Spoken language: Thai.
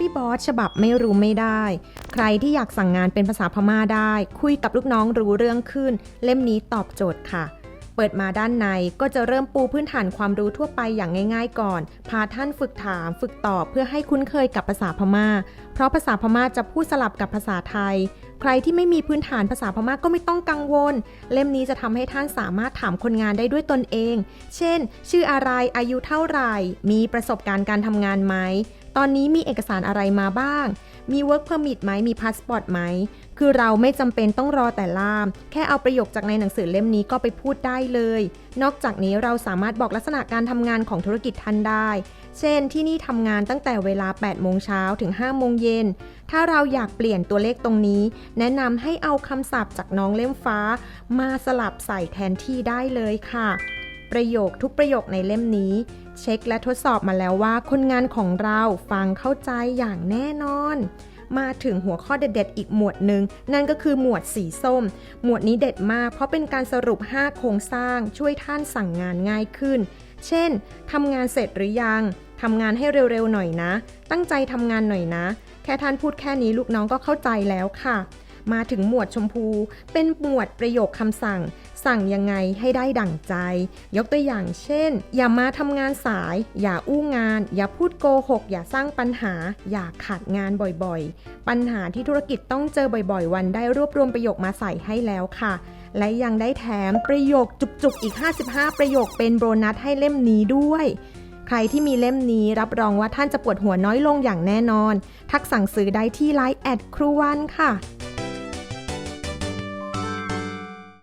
Happy Boss ฉบับไม่รู้ไม่ได้ ใครที่อยากสั่งงานเป็นภาษาพม่าได้ คุยกับลูกน้องรู้เรื่องขึ้น เล่มนี้ตอบโจทย์ค่ะ เปิดมาด้านในก็จะเริ่มปูพื้นฐานความรู้ทั่วไปอย่างง่าย ๆ ก่อน พาท่านฝึกถาม ฝึกตอบเพื่อให้คุ้นเคยกับภาษาพม่า เพราะภาษาพม่าจะพูดสลับกับภาษาไทย ใครที่ไม่มีพื้นฐานภาษาพม่าก็ไม่ต้องกังวล เล่มนี้จะทำให้ท่านสามารถถามคนงานได้ด้วยตนเอง เช่น ชื่ออะไรอายุเท่าไหร่ มีประสบการณ์การทำงานไหมตอนนี้มีเอกสารอะไรมาบ้าง มี work permit ไหมมี passport ไหม คือเราไม่จำเป็นต้องรอแต่ล่าม แค่เอาประโยคจากในหนังสือเล่มนี้ก็ไปพูดได้เลย นอกจากนี้เราสามารถบอกลักษณะการทำงานของธุรกิจท่านได้ เช่น ที่นี่ทำงานตั้งแต่เวลา 8 โมงเช้าถึง 5 โมงเย็น ถ้าเราอยากเปลี่ยนตัวเลขตรงนี้ แนะนำให้เอาคำศัพท์จากน้องเล่มฟ้า มาสลับใส่แทนที่ได้เลยค่ะ ประโยคทุกประโยคในเล่มนี้ เช็คและทดสอบมาแล้วว่า คนงานของเราฟังเข้าใจอย่างแน่นอน มาถึงหัวข้อเด็ดๆ อีกหมวดหนึ่ง นั่นก็คือหมวดสีส้ม หมวดนี้เด็ดมาก เพราะเป็นการสรุป 5 โครงสร้าง ช่วยท่านสั่งงานง่ายขึ้น เช่นทำงานเสร็จหรือยังทำงานให้เร็วๆหน่อยนะ ตั้งใจทำงานหน่อยนะ แค่ท่านพูดแค่นี้ลูกน้องก็เข้าใจแล้วค่ะ มาถึงหมวดชมพู เป็นหมวดประโยคคำสั่ง สั่งยังไงให้ได้ดั่งใจ ยกตัวอย่างเช่น อย่ามาทำงานสาย อย่าอู้งาน อย่าพูดโกหก อย่าสร้างปัญหา อย่าขาดงานบ่อยๆ ปัญหาที่ธุรกิจต้องเจอบ่อยๆ วันได้รวบรวมประโยคมาใส่ให้แล้วค่ะ และยังได้แถมประโยคจุกๆอีก 55 ประโยคเป็นโบนัสให้เล่มนี้ด้วยใครที่มีเล่มนี้รับรองว่าท่านจะปวดหัวน้อยลงอย่างแน่นอน ทักสั่งซื้อได้ที่ไลน์แอดครูวันค่ะ